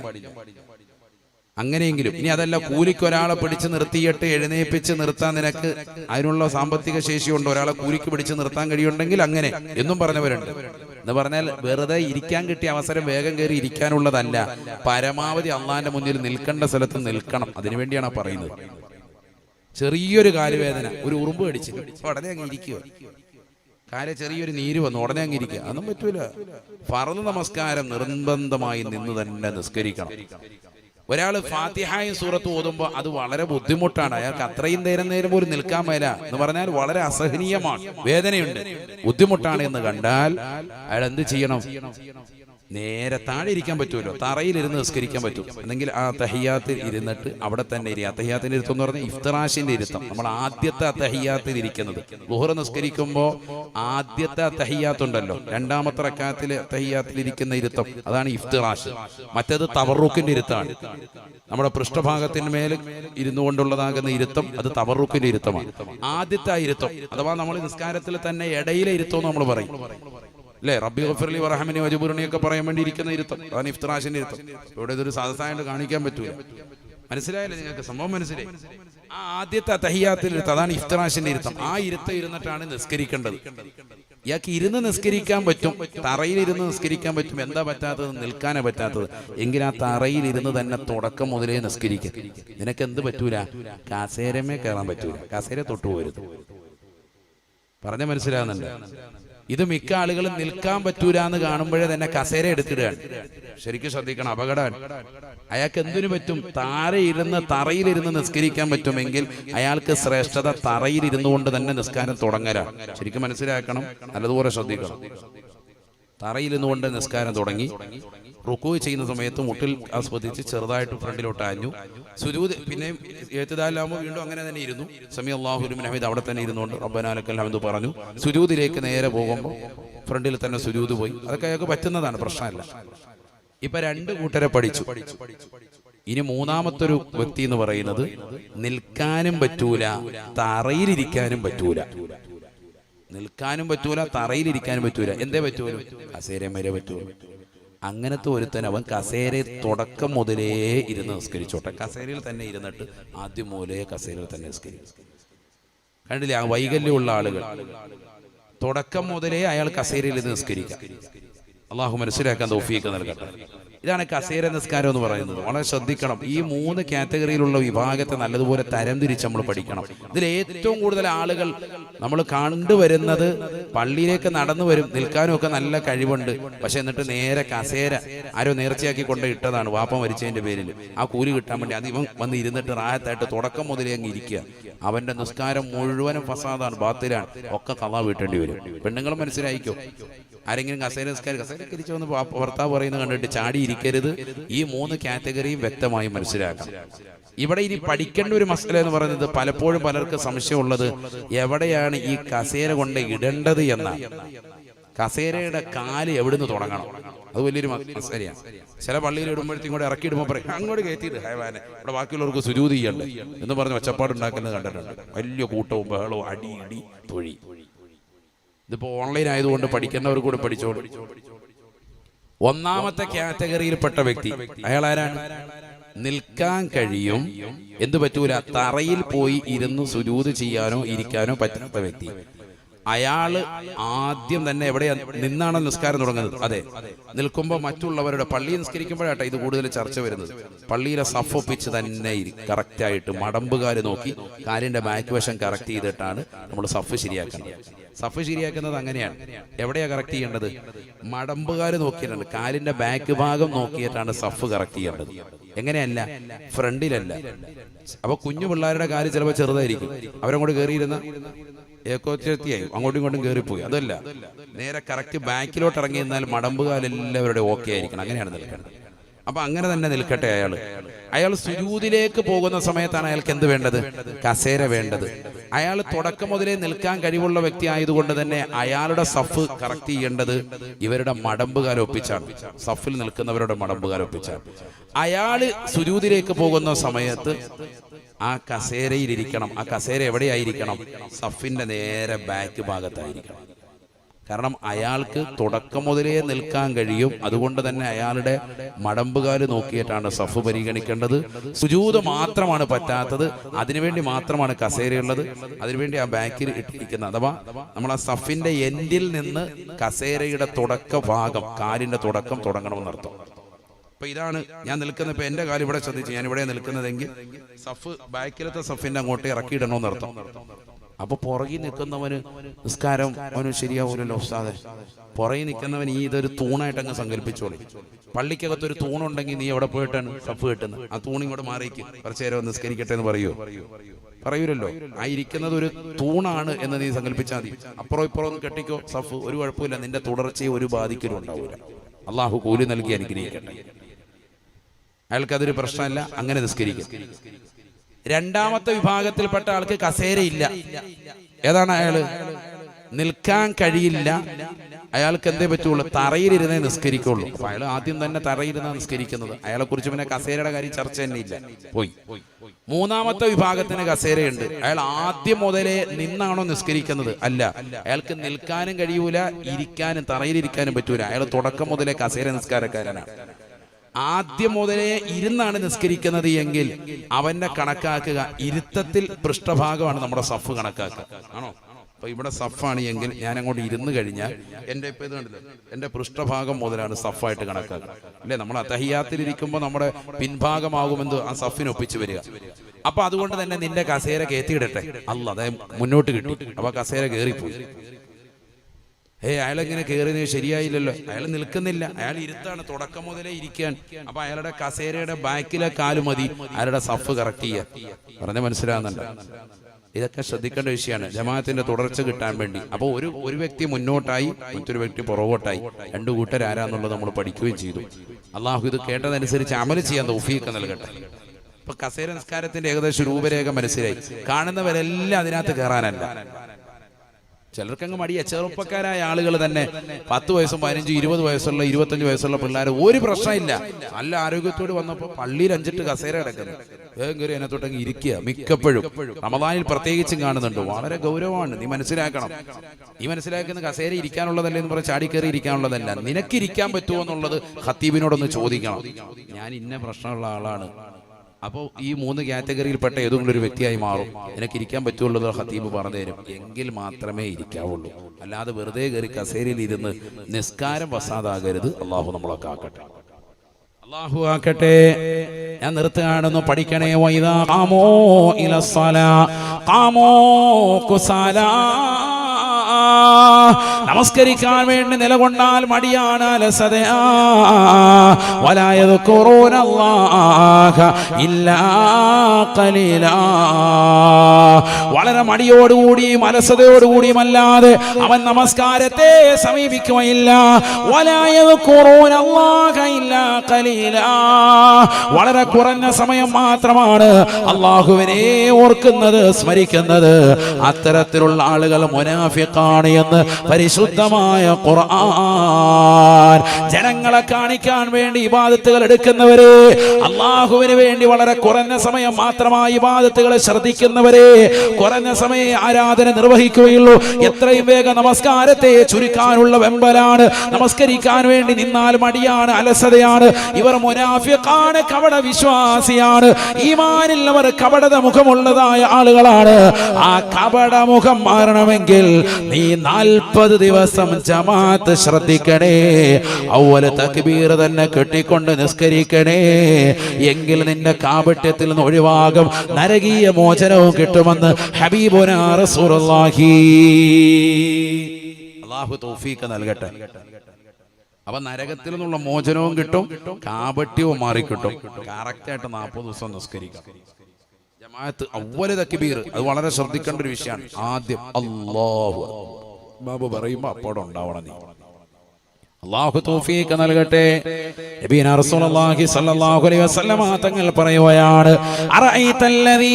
അങ്ങനെയെങ്കിലും ഇനി അതല്ല കൂലിക്ക് ഒരാളെ പിടിച്ച് നിർത്തിയിട്ട് എഴുന്നേപ്പിച്ച് നിർത്താൻ നിനക്ക് അതിനുള്ള സാമ്പത്തിക ശേഷിയുണ്ട്. ഒരാളെ കൂലിക്ക് പിടിച്ച് നിർത്താൻ കഴിയുണ്ടെങ്കിൽ അങ്ങനെ എന്നും പറഞ്ഞവരുണ്ട്. എന്ന് പറഞ്ഞാൽ വെറുതെ ഇരിക്കാൻ കിട്ടിയ അവസരം വേഗം കയറി ഇരിക്കാനുള്ളതല്ല. പരമാവധി അള്ളാന്റെ മുന്നിൽ നിൽക്കേണ്ട സ്ഥലത്ത് നിൽക്കണം. അതിനുവേണ്ടിയാണ് പറയുന്നത്. ചെറിയൊരു കാലുവേദന ഒരു ഉറുമ്പ് കടിച്ചു. ഉടനെ അങ്ങ് ഇരിക്കുക. കാര്യ ചെറിയൊരു നീര് വന്നു ഉടനെ അങ്ങ് ഇരിക്കുക. അതൊന്നും പറ്റൂല. ഫറന്ന് നമസ്കാരം നിർബന്ധമായി നിന്ന് തന്നെ നിസ്കരിക്കണം. ഒരാൾ ഫാത്തിഹായും സൂറത്ത് ഓതുമ്പോൾ അത് വളരെ ബുദ്ധിമുട്ടാണ്. അയാൾക്ക് അത്രയും നേരം നേരം പോലും നിൽക്കാൻ മേല എന്ന് പറഞ്ഞാൽ വളരെ അസഹനീയമാണ്. വേദനയുണ്ട്. ബുദ്ധിമുട്ടാണ് എന്ന് കണ്ടാൽ അയാൾ എന്ത് ചെയ്യണം? നേരെ താഴെ ഇരിക്കാൻ പറ്റുമല്ലോ. തറയിലിരുന്ന് നിസ്കരിക്കാൻ പറ്റും. അല്ലെങ്കിൽ ആ തഹിയാത്തിൽ ഇരുന്നിട്ട് അവിടെ തന്നെ ഇരിക്കുക. തഹിയാത്തിന്റെ ഇരുത്തം എന്ന് പറഞ്ഞാൽ ഇഫ്തറാശിന്റെ ഇരുത്തം. നമ്മൾ ആദ്യത്തെ തഹിയാത്തിൽ ഇരിക്കുന്നത്. ലുഹറ നിസ്കരിക്കുമ്പോൾ ആദ്യത്തെ ഉണ്ടല്ലോ. രണ്ടാമത്തെ റക്കാത്തിൽ തഹിയാത്തിൽ ഇരിക്കുന്ന ഇരുത്തം. അതാണ് ഇഫ്തറാഷ്. മറ്റേത് തവറൂക്കിന്റെ ഇരുത്താണ്. നമ്മുടെ പൃഷ്ഠഭാഗത്തിന്മേൽ ഇരുന്നു കൊണ്ടുള്ളതാകുന്ന ഇരുത്തം അത് തവറൂക്കിന്റെ ഇരുത്തമാണ്. ആദ്യത്തെ ഇരുത്തം. അഥവാ നമ്മൾ നിസ്കാരത്തിൽ തന്നെ ഇടയിലെ ഇരുത്തം നമ്മൾ പറയും. അല്ലേ? റബ്ബി ഗഫർലി വറഹമനി വജുബുറിനി ഒക്കെ പറയാൻ വേണ്ടി ഇരിക്കുന്ന ഇരുത്തം. അതാണ് ഇഫ്തറാഷിന്റെ ഇരുത്തം. ഇവിടെ ഇതൊരു സദസ്സായിട്ട് കാണിക്കാൻ പറ്റൂല. മനസ്സിലായല്ലേ നിങ്ങൾക്ക്? സംഭവം മനസ്സിലായി. ആ ആദ്യത്തെ തഹിയാത്തിൽ ഇരുത്തം അതാണ് ഇഫ്തിറാഷിന്റെ ഇരുത്തം. ആ ഇരുത്തം ഇരുന്നിട്ടാണ് നിസ്കരിക്കേണ്ടത്. ഇയാൾക്ക് ഇരുന്ന് നിസ്കരിക്കാൻ പറ്റും തറയിൽ ഇരുന്ന് നിസ്കരിക്കാൻ പറ്റും. എന്താ പറ്റാത്തത്? നിൽക്കാനേ പറ്റാത്തത്. എങ്കിൽ ആ തറയിൽ ഇരുന്ന് തന്നെ തുടക്കം മുതലേ നിസ്കരിക്കും. നിനക്ക് എന്ത് പറ്റൂല? കാസേരമേ കയറാൻ പറ്റൂല. കാസേര തൊട്ടു പോരുത് പറഞ്ഞ മനസ്സിലാകുന്നുണ്ട്. ഇത് മിക്ക ആളുകളും നിൽക്കാൻ പറ്റൂലെന്ന് കാണുമ്പോഴേ തന്നെ കസേര എടുത്തിടുകയാണ്. ശരിക്കും ശ്രദ്ധിക്കണം അപകടം അയാൾക്ക് എന്തിനു പറ്റും? താരയിരുന്ന് തറയിലിരുന്ന് നിസ്കരിക്കാൻ പറ്റുമെങ്കിൽ അയാൾക്ക് ശ്രേഷ്ഠത തറയിലിരുന്നു കൊണ്ട് തന്നെ നിസ്കാരം തുടങ്ങലാണ് ശരിക്കും മനസ്സിലാക്കണം നല്ലതുപോലെ ശ്രദ്ധിക്കണം. തറയിലിരുന്നു കൊണ്ട് നിസ്കാരം തുടങ്ങി. റുക്കു ചെയ്യുന്ന സമയത്ത് മുട്ടിൽ ആസ്വദിച്ച് ചെറുതായിട്ട് ഫ്രണ്ടിലോട്ട് ആഞ്ഞു. സുരൂദ് പിന്നെ ഏത്തുദാലാകുമ്പോൾ വീണ്ടും അങ്ങനെ തന്നെ ഇരുന്നു. സമി അള്ളാഹുലും ഹമീദ് അവിടെ തന്നെ ഇരുന്നുകൊണ്ട് റബ്ബനാലക്കൽ ഹമീദ് പറഞ്ഞു. സുരൂദിലേക്ക് നേരെ പോകുമ്പോൾ ഫ്രണ്ടിൽ തന്നെ സുരൂദ് പോയി. അതൊക്കെ അയാൾക്ക് പറ്റുന്നതാണ് പ്രശ്നമല്ല. ഇപ്പൊ രണ്ട് കൂട്ടരെ പഠിച്ചു. ഇനി മൂന്നാമത്തൊരു വ്യക്തി എന്ന് പറയുന്നത് നിൽക്കാനും പറ്റൂല തറയിലിരിക്കാനും പറ്റൂല. നിൽക്കാനും പറ്റൂല തറയിലിരിക്കാനും പറ്റൂല. എന്തേ പറ്റൂല? അസേരമേരെ പറ്റൂല അങ്ങനത്തെ ഒരുത്തൻ അവൻ കസേര തുടക്കം മുതലേ ഇരുന്ന് നിസ്കരിച്ചോട്ടെ. കസേരയിൽ തന്നെ ഇരുന്നിട്ട് ആദ്യം മൂലയെ കസേരയിൽ തന്നെ നിസ്കരിക്കും. കണ്ടില്ലേ? ആ വൈകല്യമുള്ള ആളുകൾ. തുടക്കം മുതലേ അയാൾ കസേരയിൽ നിസ്കരിക്കാം. അള്ളാഹു മനസ്സിലാക്കാൻ തൗഫീക്ക് നൽകട്ടെ. ഇതാണ് കസേര നിസ്കാരം എന്ന് പറയുന്നത്. വളരെ ശ്രദ്ധിക്കണം. ഈ മൂന്ന് കാറ്റഗറിയിലുള്ള വിഭാഗത്തെ നല്ലതുപോലെ തരംതിരിച്ച് നമ്മൾ പഠിക്കണം. ഇതിൽ ഏറ്റവും കൂടുതൽ ആളുകൾ നമ്മൾ കണ്ടുവരുന്നത് പള്ളിയിലേക്ക് നടന്നു വരും. നിൽക്കാനും ഒക്കെ നല്ല കഴിവുണ്ട്. പക്ഷെ എന്നിട്ട് നേരെ കസേര ആരോ നേർച്ചയാക്കി കൊണ്ട് ഇട്ടതാണ് വാപ്പ മരിച്ചതിന്റെ പേരിൽ. ആ കൂലി കിട്ടാൻ വേണ്ടി അത് ഇവൻ വന്ന് ഇരുന്നിട്ട് റായത്തായിട്ട് തുടക്കം മുതലേ അങ്ങ് ഇരിക്കുക. അവന്റെ നിസ്കാരം മുഴുവനും ഫസാദാണ് ബാത്തിലാണ്. ഒക്കെ കഥ വീട്ടേണ്ടി വരും. പെണ്ണുങ്ങൾ മനസ്സിലായിക്കോ? ആരെങ്കിലും കസേര കസേര തിരിച്ചു വന്ന് ഭർത്താവ് പറയുന്നത് കണ്ടിട്ട് ചാടി ഇരിക്കരുത്. ഈ മൂന്ന് കാറ്റഗറിയും വ്യക്തമായി മനസ്സിലാക്കാം. ഇവിടെ ഇനി പഠിക്കേണ്ട ഒരു മസല എന്ന് പറയുന്നത് പലപ്പോഴും പലർക്ക് സംശയമുള്ളത് എവിടെയാണ് ഈ കസേര കൊണ്ട് ഇടേണ്ടത് എന്ന കസേരയുടെ കാൽ എവിടുന്ന് തുടങ്ങണം? അത് വലിയൊരു മസലയാണ്. ചില പള്ളിയിൽ ഇടുമ്പോഴത്തേക്കും കൂടെ ഇറക്കി ഇടുമ്പോൾ പറയും അങ്ങോട്ട് കയറ്റിയിട്ട് ഹൈവാനെ. ഇവിടെ ബാക്കിയുള്ളവർക്ക് സുരൂതി ചെയ്യണ്ടേ എന്ന് പറഞ്ഞ് ഒച്ചപ്പാടുണ്ടാക്കുന്നത് കണ്ടിട്ടുണ്ട്. വലിയ കൂട്ടവും ബഹളവും അടി ഇടി തൊഴി. ഇതിപ്പോ ഓൺലൈൻ ആയതുകൊണ്ട് പഠിക്കുന്നവർ കൂടെ പഠിച്ചോളൂ. ഒന്നാമത്തെ കാറ്റഗറിയിൽപ്പെട്ട വ്യക്തി. അയാൾ ആരാണ് നിൽക്കാൻ കഴിയും. എന്തു പറ്റൂല? തറയിൽ പോയി ഇരുന്ന് സുരൂത് ചെയ്യാനോ ഇരിക്കാനോ പറ്റാത്ത വ്യക്തി. അയാൾ ആദ്യം തന്നെ എവിടെയാ നിന്നാണ് നിസ്കാരം തുടങ്ങുന്നത്? അതെ. നിൽക്കുമ്പോൾ മറ്റുള്ളവരുടെ പള്ളി നിസ്കരിക്കുമ്പോഴാട്ടെ ഇത് കൂടുതൽ ചർച്ച വരുന്നത്. പള്ളിയിലെ സഫ് ഒപ്പിച്ച് തന്നെ കറക്റ്റ് ആയിട്ട് മടമ്പുകാര് നോക്കി കാലിന്റെ ബാക്ക് വശം കറക്റ്റ് ചെയ്തിട്ടാണ് നമ്മൾ സഫ് ശരിയാക്കുന്നത്. സഫ് ശരിയാക്കുന്നത് അങ്ങനെയാണ്. എവിടെയാ കറക്റ്റ് ചെയ്യേണ്ടത്? മടമ്പുകാര് നോക്കിയിട്ടുണ്ട്. കാലിന്റെ ബാക്ക് ഭാഗം നോക്കിയിട്ടാണ് സഫ് കറക്റ്റ് ചെയ്യേണ്ടത്. എങ്ങനെയല്ല? ഫ്രണ്ടിലല്ല അപ്പൊ കുഞ്ഞു പിള്ളേരുടെ കാര്യം ചിലപ്പോൾ ചെറുതായിരിക്കും. അവരങ്ങോട്ട് കയറിയിരുന്ന ഏക്കോച്ചെത്തിയായി അങ്ങോട്ടും ഇങ്ങോട്ടും കയറിപ്പോയി അതല്ല നേരെ കറക്റ്റ് ബാക്കിലോട്ട് ഇറങ്ങി നിന്നാൽ മടമ്പുകാൽ എല്ലാവരുടെ ഓക്കെ ആയിരിക്കണം. അങ്ങനെയാണ് നിൽക്കേണ്ടത്. അപ്പൊ അങ്ങനെ തന്നെ നിൽക്കട്ടെ അയാൾ അയാൾ സുജൂതിലേക്ക് പോകുന്ന സമയത്താണ് അയാൾക്ക് എന്ത് വേണ്ടത്? കസേര വേണ്ടത്. അയാൾ തുടക്കം മുതലേ നിൽക്കാൻ കഴിവുള്ള വ്യക്തി ആയതുകൊണ്ട് തന്നെ അയാളുടെ സഫ് കറക്റ്റ് ചെയ്യേണ്ടത് ഇവരുടെ മടമ്പുകാൽ ഒപ്പിച്ചാണ്. സഫിൽ നിൽക്കുന്നവരുടെ മടമ്പുകാൽ ഒപ്പിച്ചാണ്. അയാൾ സുജൂതിലേക്ക് പോകുന്ന സമയത്ത് ആ കസേരയിലിരിക്കണം ആ കസേര എവിടെയായിരിക്കണം? സഫിന്റെ നേരെ ബാക്ക് ഭാഗത്തായിരിക്കണം. കാരണം അയാൾക്ക് തുടക്കം മുതലേ നിൽക്കാൻ കഴിയും. അതുകൊണ്ട് തന്നെ അയാളുടെ മടമ്പുകാൽ നോക്കിയിട്ടാണ് സഫ് പരിഗണിക്കേണ്ടത്. സുജൂത് മാത്രമാണ് പറ്റാത്തത്. അതിനുവേണ്ടി മാത്രമാണ് കസേരയുള്ളത് അതിനുവേണ്ടി ആ ബാക്കിൽ ഇട്ടിരിക്കുന്നത്. അഥവാ നമ്മൾ ആ സഫിന്റെ എൻഡിൽ നിന്ന് കസേരയുടെ തുടക്ക ഭാഗം കാലിന്റെ തുടക്കം തുടങ്ങണമെന്നർത്ഥം. അപ്പൊ ഇതാണ് ഞാൻ നിൽക്കുന്ന ഇപ്പൊ എന്റെ കാലം ഇവിടെ ശ്രദ്ധിച്ചു ഞാൻ ഇവിടെ നിൽക്കുന്നതെങ്കിൽ സഫ് ബാക്കിലത്തെ സഫിന്റെ അങ്ങോട്ട് ഇറക്കിയിടണമെന്ന് അർത്ഥം. അപ്പൊ പുറകിൽ നിൽക്കുന്നവന് നിസ്കാരം അവന് ശരിയാവൂലല്ലോ ഉസ്താദെ. പുറകിൽ നിൽക്കുന്നവൻ ഈ ഇതൊരു തൂണായിട്ട് അങ്ങ് സങ്കല്പിച്ചോളി. പള്ളിക്കകത്ത് ഒരു തൂണുണ്ടെങ്കിൽ നീ എവിടെ പോയിട്ടാണ് സഫ് കിട്ടുന്നത്? ആ തൂണി ഇവിടെ മാറിക്ക്. കുറച്ചു നേരം നിസ്കരിക്കട്ടെ എന്ന് പറയൂ. പറയൂലല്ലോ? ആ ഇരിക്കുന്നത് ഒരു തൂണാണ് എന്ന് നീ സങ്കല്പിച്ചാൽ മതി. അപ്പുറം ഇപ്പുറം കെട്ടിക്കോ. സഫ് ഒരു കുഴപ്പമില്ല. നിന്റെ തുടർച്ചയെ ഒരു ബാധിക്കലും ഉണ്ടാവില്ല അള്ളാഹു കൂലി നൽകി അനുഗ്രഹിക്കട്ടെ. അയാൾക്ക് അതൊരു പ്രശ്നമല്ല അങ്ങനെ നിസ്കരിക്കും. രണ്ടാമത്തെ വിഭാഗത്തിൽപ്പെട്ട ആൾക്ക് കസേരയില്ല. ഏതാണ് അയാൾ? നിൽക്കാൻ കഴിയില്ല. അയാൾക്ക് എന്തേ പറ്റുള്ളൂ? തറയിലിരുന്നേ നിസ്കരിക്കുള്ളൂ. അപ്പൊ അയാൾ ആദ്യം തന്നെ തറയിരുന്നാ നിസ്കരിക്കുന്നത്. അയാളെ കുറിച്ച് പിന്നെ കസേരയുടെ കാര്യം ചർച്ച തന്നെ ഇല്ല. പോയി. മൂന്നാമത്തെ വിഭാഗത്തിന് കസേരയുണ്ട്. അയാൾ ആദ്യം മുതലേ നിന്നാണോ നിസ്കരിക്കുന്നത്? അല്ല. അയാൾക്ക് നിൽക്കാനും കഴിയൂല ഇരിക്കാനും തറയിലിരിക്കാനും പറ്റൂല. അയാൾ തുടക്കം മുതലേ കസേര നിസ്കാരക്കാരനാണ്. ആദ്യം മുതലേ ഇരുന്നാണ് നിസ്കരിക്കുന്നത് എങ്കിൽ അവന്റെ കണക്കാക്കുക. ഇരുത്തത്തിൽ പൃഷ്ഠഭാഗമാണ് നമ്മുടെ സഫ് കണക്കാക്കുക. ആണോ? അപ്പൊ ഇവിടെ സഫാണ് എങ്കിൽ ഞാൻ അങ്ങോട്ട് ഇരുന്ന് കഴിഞ്ഞാൽ എന്റെ ഇപ്പൊ ഇത് കണ്ടില്ല? എന്റെ പൃഷ്ഠഭാഗം മുതലാണ് സഫായിട്ട് കണക്കാക്കുക. അല്ലെ? നമ്മൾ അത്തഹിയാത്തിൽ ഇരിക്കുമ്പോൾ നമ്മുടെ പിൻഭാഗമാകുമെന്ന് ആ സഫിന് ഒപ്പിച്ചു വരിക. അപ്പൊ അതുകൊണ്ട് തന്നെ നിന്റെ കസേര കയറ്റിയിടട്ടെ. അല്ല അതായത് മുന്നോട്ട് കിട്ടി. അപ്പൊ കസേര കയറിപ്പോയി. ഏ അയാളെങ്ങനെ കയറിയത് ശരിയായില്ലല്ലോ. അയാൾ നിൽക്കുന്നില്ല. അയാൾ ഇരുത്താണ്. തുടക്കം മുതലേ ഇരിക്കാൻ അപ്പൊ അയാളുടെ കസേരയുടെ ബാക്കിലെ കാലു മതി. അയാളുടെ സഫ് കറക്റ്റ് ചെയ്യാ. പറഞ്ഞ മനസ്സിലാകുന്നുണ്ട് ഇതൊക്കെ ശ്രദ്ധിക്കേണ്ട വിഷയമാണ്. ജമാഅത്തിന്റെ തുടർച്ച കിട്ടാൻ വേണ്ടി. അപ്പോൾ ഒരു ഒരു വ്യക്തി മുന്നോട്ടായി മറ്റൊരു വ്യക്തി പുറകോട്ടായി. രണ്ടു കൂട്ടരാരാന്നുള്ളത് നമ്മൾ പഠിക്കുകയും ചെയ്തു. അള്ളാഹു ഇത് കേട്ടതനുസരിച്ച് അമൽ ചെയ്യാൻ തൗഫീഖ് നൽകട്ടെ. ഇപ്പൊ കസേര നിസ്കാരത്തിന്റെ ഏകദേശം രൂപരേഖ മനസ്സിലായി. കാണുന്നവരെല്ലാം അതിനകത്ത് കയറാനല്ല ചിലർക്കങ്ങ് മടിയ ചെറുപ്പക്കാരായ ആളുകൾ തന്നെ പത്ത് വയസ്സും പതിനഞ്ചും ഇരുപത് വയസ്സുള്ള ഇരുപത്തഞ്ച് വയസ്സുള്ള പിള്ളേർ ഒരു പ്രശ്നമില്ല. നല്ല ആരോഗ്യത്തോട് വന്നപ്പോൾ പള്ളിയിൽ അഞ്ചിട്ട് കസേര കിടക്കുന്നു. വേഗം കയറി അതിനകത്തോട്ടങ്ങ് ഇരിക്കുക മിക്കപ്പോഴും. റമദാനിൽ പ്രത്യേകിച്ചും കാണുന്നുണ്ട്. വളരെ ഗൗരവമാണ്. നീ മനസ്സിലാക്കണം. നീ മനസ്സിലാക്കുന്ന കസേര ഇരിക്കാനുള്ളതല്ലേ എന്ന് പറഞ്ഞാൽ ചാടി കയറി ഇരിക്കാനുള്ളതല്ല. നിനക്ക് ഇരിക്കാൻ പറ്റുമോ എന്നുള്ളത് ഖത്തീബിനോടൊന്ന് ചോദിക്കണം. ഞാൻ ഇന്ന പ്രശ്നമുള്ള ആളാണ്. അപ്പോൾ ഈ മൂന്ന് കാറ്റഗറിയിൽപ്പെട്ട ഏതെങ്കിലും ഒരു വ്യക്തിയായി മാറും. എനിക്ക് ഇരിക്കാൻ പറ്റുള്ളത് ഹത്തീബ് പറഞ്ഞു തരും. എങ്കിൽ മാത്രമേ ഇരിക്കാവുള്ളൂ. അല്ലാതെ വെറുതെ കയറി കസേരയിൽ ഇരുന്ന് നിസ്കാരം വസാതാകരുത് അള്ളാഹു നമ്മളെ കാക്കട്ടെ. അള്ളാഹു ആക്കട്ടെ. ഞാൻ നിർത്തുകയാണെന്ന് പഠിക്കണേ. വൈദാ കാമോ ഇലസ്സലാ കാമോ കുസാലാ. നമസ്കരിക്കാൻ വേണ്ടി നിലകൊണ്ടാൽ മടിയാണ് വളരെ മടിയോടുകൂടിയും അലസതയോടുകൂടിയും അല്ലാതെ അവൻ നമസ്കാരത്തെ സമീപിക്കുകയില്ല. വളരെ കുറഞ്ഞ സമയം മാത്രമാണ് അള്ളാഹുവിനെ ഓർക്കുന്നത് സ്മരിക്കുന്നത്. അത്തരത്തിലുള്ള ആളുകൾ മുനാഫിക്കാണ് എന്ന് പരിശുദ്ധമായ ഖുർആൻ. ജനങ്ങളെ കാണിക്കാൻ വേണ്ടി ഇബാദത്തുകൾ എടുക്കുന്നവരെ അള്ളാഹുവിന് വേണ്ടി വളരെ കുറഞ്ഞ സമയം മാത്രമായി ഇബാദത്തുകളെ ശ്രദ്ധിക്കുന്നവരെ കുറഞ്ഞ സമയം ആരാധന നിർവഹിക്കുകയുള്ളൂ. എത്രയും വേഗം നമസ്കാരത്തെ ചുരുക്കാനുള്ള വെമ്പലാണ്. നമസ്കരിക്കാൻ വേണ്ടി നിന്നാൽ മടിയാണ് അലസതയാണ്. ഇവർ മുനാഫിക്കാണ് കവട വിശ്വാസിയാണ്. ഈമാനില്ലവർ കപടത മുഖമുള്ളതായ ആളുകളാണ്. ആ കപട മുഖം മാറണമെങ്കിൽ നീ നാൽപ്പത് ദിവസം ജമാഅത്ത് ശ്രദ്ധിക്കണേ. അവലെ തക്ബീർ തന്നെ കെട്ടിക്കൊണ്ട് നിസ്കരിക്കണേ. എങ്കിൽ നിന്റെ കാപട്യത്തിൽ നിന്ന് ഒഴിവാകും. നരകീയ മോചനവും കിട്ടുമെന്ന് ഹബീബുനാഹി അള്ളാഹു നൽകട്ടെ. അപ്പൊ നരകത്തിൽ നിന്നുള്ള മോചനവും കിട്ടും കാപട്യവും മാറിക്കിട്ടും. കറക്റ്റ് ആയിട്ട് നാൽപ്പത് ദിവസം നിസ്കരിക്കാം. ജമാഅത്ത് അവൽ തക്ബീർ അത് വളരെ ശ്രദ്ധിക്കേണ്ട ഒരു വിഷയമാണ്. ആദ്യം അല്ലാഹു ബാബു പറയുമ്പോൾ അപ്പോഴും ഉണ്ടാവണം നീ. അള്ളാഹു തൗഫീഖ് നൽകട്ടെ. നബീന റസൂലുള്ളാഹി സ്വല്ലല്ലാഹു അലൈഹി വസല്ലമ തങ്ങൾ പറയുകയാണ് അറഅയ്തല്ലദീ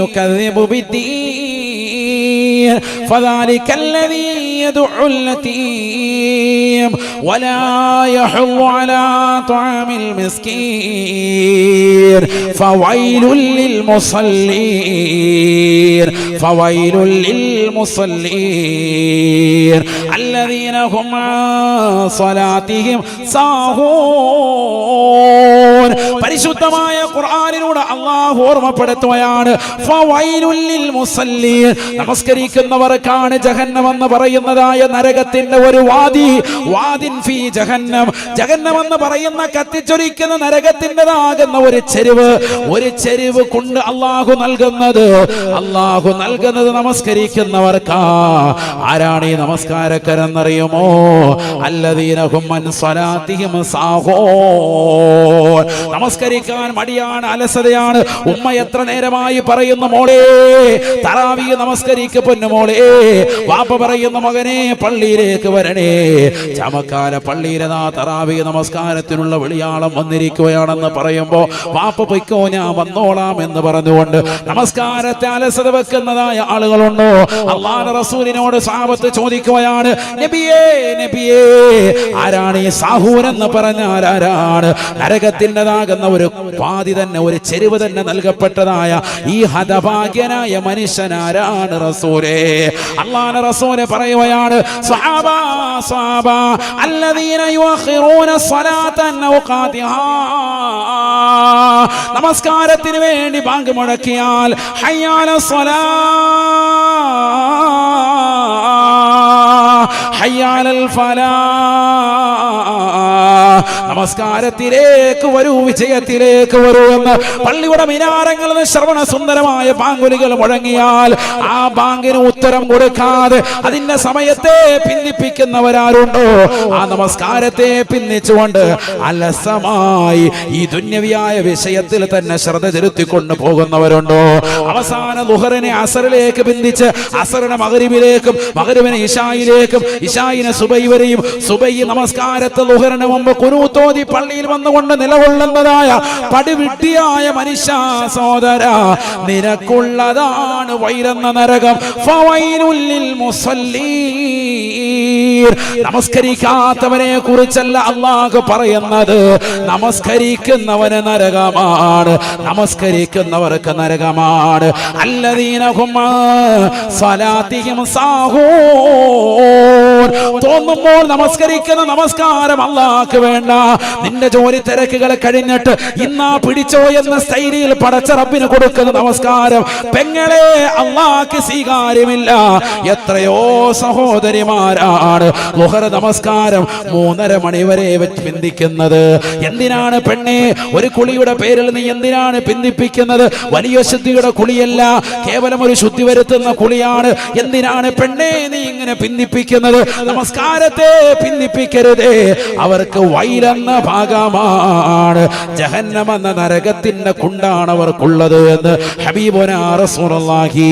യുകദ്ദിബു ബിദ്ദീൻ ഫദാലിക്കല്ലദീ الذي يدع اليتيم ولا يحض على طعام المسكين فويل للمصلين فويل للمصلين الذين هم عن صلاتهم സാഹൂൻ പരിശുദ്ധമായ ഖുർആനിലൂടെ അള്ളാഹു ഓർമ്മപ്പെടുത്തുകയാണ് ഫവൈലുൽ ലിൽ മുസല്ലീൻ. നമസ്കരിക്കുന്നവർക്കാണ് ജഹന്നം എന്ന് പറയുന്നതായ നരകത്തിന്റെ ഒരു വാദി വാദിൻ ഫീ ജഹന്നം. ജഹന്നം എന്ന് പറയുന്ന കത്തിച്ചൊരിക്കുന്ന നരകത്തിന്റെതാകുന്ന ഒരു ചെരുവ് ഒരു ചെരുവ് കൊണ്ട് അള്ളാഹു നൽകുന്നത്. അള്ളാഹു നൽകുന്നത് നമസ്കരിക്കുന്നവർക്കാ. ആരാണ് ഈ നമസ്കാരക്കാരെന്നറിയുമോ. നമസ്കരിക്കാൻ മടിയാണ് അലസതയാണ്. ഉമ്മ എത്ര നേരമായി പറയുന്ന മോളേ തറാവി നമസ്കരിക്ക പൊന്നു മോളെ. വാപ്പ പറയുന്ന മകനെ പള്ളിയിലേക്ക് വരണേ. ചമക്കാല പള്ളിയിലെ നാ തറാവി നമസ്കാരത്തിനുള്ള വെളിയാളം വന്നിരിക്കുകയാണെന്ന് പറയുമ്പോ വാപ്പ പൊയ്ക്കോ ഞാൻ വന്നോളാം എന്ന് പറഞ്ഞുകൊണ്ട് നമസ്കാരത്തെ അലസത വെക്കുന്നതായ ആളുകളുണ്ടോ? അള്ളാഹ് റസൂലിനോട് സാപത്ത് ചോദിക്കുകയാണ് നബിയേ നബിയേ ആരാണ് ഈ സാഹൂർ എന്ന് പറഞ്ഞാൽ ആരാണ്? നരകത്തിന്റെതാകുന്ന ഒരു പാതി തന്നെ ഒരു ചെരുവ് തന്നെ നൽകപ്പെട്ടതായ ഈ ഹതഭാഗ്യനായ മനുഷ്യനാരാണ് റസൂലേ? അള്ളാഹ് റസൂൽ പറയുകയാണ് പറയാണ് നമസ്കാരത്തിന് വേണ്ടി ബാങ്ക് മുടക്കിയാൽ ഹയ്യാല സ്വലാ. നമസ്കാരത്തിലേക്ക് വരൂ വിജയത്തിലേക്ക് വരൂ എന്ന്. പള്ളിയുടെ മിനാരങ്ങളിൽ ശ്രവണ സുന്ദരമായ പാങ്കുലികൾ മുഴങ്ങിയാൽ ആ ബാങ്കിന് ഉത്തരം കൊടുക്കാതെ അതിന്റെ സമയത്തെ പിന്നിപ്പിക്കുന്നവരാരുണ്ടോ ആ നമസ്കാരത്തെ പിന്നിച്ചുകൊണ്ട് അലസമായി ഈ ദുന്യവിയായ വിഷയത്തിൽ തന്നെ ശ്രദ്ധ ചെലുത്തിക്കൊണ്ട് പോകുന്നവരുണ്ടോ? അവസാന ദുഹറിനെ അസറിലേക്ക് ബന്ധിച്ച് അസറിനെ മകരിവിലേക്കും മകരുവിനെ ഇഷായിലേക്കും ഇഷായിനെ സുബൈ വരെയും സുബൈ നമസ്കാരത്തെ ഉഹരണ മുമ്പ് കുരുത്തോതി പള്ളിയിൽ വന്നുകൊണ്ട് നിലകൊള്ളുന്നതായ പടിവിട്ടിയായ മനുഷ്യ സോദര നിനക്കുള്ളതാണ് വൈരെന്ന നരകം. ഫവൈനുല്ലിൽ മുസല്ലീൻ നമസ്കരിക്കാത്തവനെ കുറിച്ചല്ല അള്ളാഹ് പറയുന്നത്. നമസ്കരിക്കുന്നവന് നരകമാണ്. നമസ്കരിക്കുന്നവർക്ക് നരകമാണ്. സാഹൂൻ തോന്നുമ്പോൾ നമസ്കരിക്കുന്ന നമസ്കാരം അള്ളാഹ് വേണ്ട. നിന്റെ ജോലി തിരക്കുകൾ കഴിഞ്ഞിട്ട് ഇന്നാ പിടിച്ചോ എന്ന സ്ഥൈര്യയിൽ പടച്ച റബ്ബിന് കൊടുക്കുന്ന നമസ്കാരം പെങ്ങളെ അള്ളാഹ് സ്വീകാര്യമില്ല. എത്രയോ സഹോദരിമാരാണ് ലുഹറ നമസ്കാരം മൂന്നര മണി വരെ പിന്തിക്കുന്നത്. എന്തിനാണ് പെണ്ണെ ഒരു കുളിയുടെ പേരിൽ നീ എന്തിനാണ് പിന്തിപ്പിക്കുന്നത്? വലിയ ശുദ്ധിയുടെ കുളിയല്ല കേവലം ഒരു ശുദ്ധി വരുത്തുന്ന കുളിയാണ്. എന്തിനാണ് പെണ്ണെ നീ ഇങ്ങനെ പിന്തിപ്പിക്കുന്നത്? നമസ്കാരത്തെ പിന്തിപ്പിക്കരുതേ. അവർക്ക് വൈലെന്ന ഭാഗമാണ്. ജഹന്നം എന്ന നരകത്തിന്റെ കുണ്ടാണ് അവർക്കുള്ളത് എന്ന് ഹബീബുനാഹി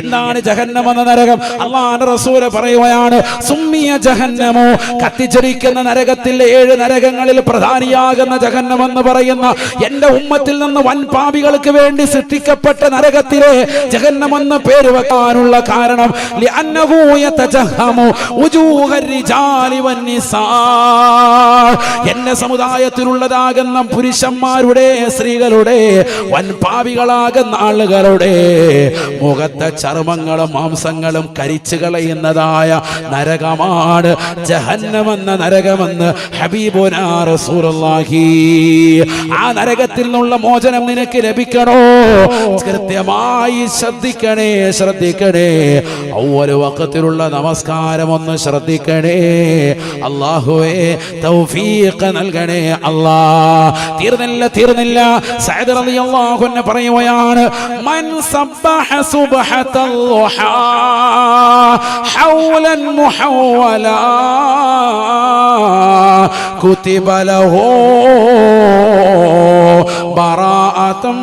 എന്താണ് ജഹന്നം എന്ന നരകം? അള്ളാഹ് റസൂല പറയുകയാണ് സുമ്മിയ ജഹന്നമോ? കത്തിച്ചിരിക്കുന്ന നരകത്തിലെ ഏഴ് നരകങ്ങളിൽ പ്രധാനിയാകുന്ന ജഹന്നം എന്ന് പറയുന്ന എന്റെ ഉമ്മത്തിൽ നിന്ന് വൻ പാപികൾക്ക് വേണ്ടി സൃഷ്ടിക്കപ്പെട്ട നരകത്തിലെ ജഹന്നം എന്ന് പേര് വെക്കാനുള്ള കാരണം എന്നെ സമുദായത്തിലുള്ളതാകുന്ന പുരുഷന്മാരുടെ സ്ത്രീകളുടെ വൻ പാപികളാകുന്ന ആളുകളുടെ മുഖത്തെ ചർമ്മങ്ങളും മാംസങ്ങളും കരിച്ചു കളയുന്നതായ നരക നരകമാണ് ജഹന്നമെന്ന നരകമെന്ന് ഹബീബുനാ റസൂലുള്ളാഹി. ആ നരകത്തിൽ നിന്നുള്ള മോചനം നിനക്ക് ലഭിക്കണോ? കൃത്യമായി ശ്രദ്ധിക്കണേ ശ്രദ്ധിക്കണേ. ഒരു വക്കത്തിലുള്ള നമസ്കാരം ഒന്ന് ശ്രദ്ധിക്കണേ. അള്ളാഹുവേ തൗഫീഖ് നൽകണേ അല്ലാ. തീർന്നില്ല തീർന്നില്ല. സഅദ് റളിയല്ലാഹു അൻഹു പറയുകയാണ് മൻ സബ്ബഹ സുബ്ഹതൽ ളുഹാ ഹൗലൻ ولا كتب له براءة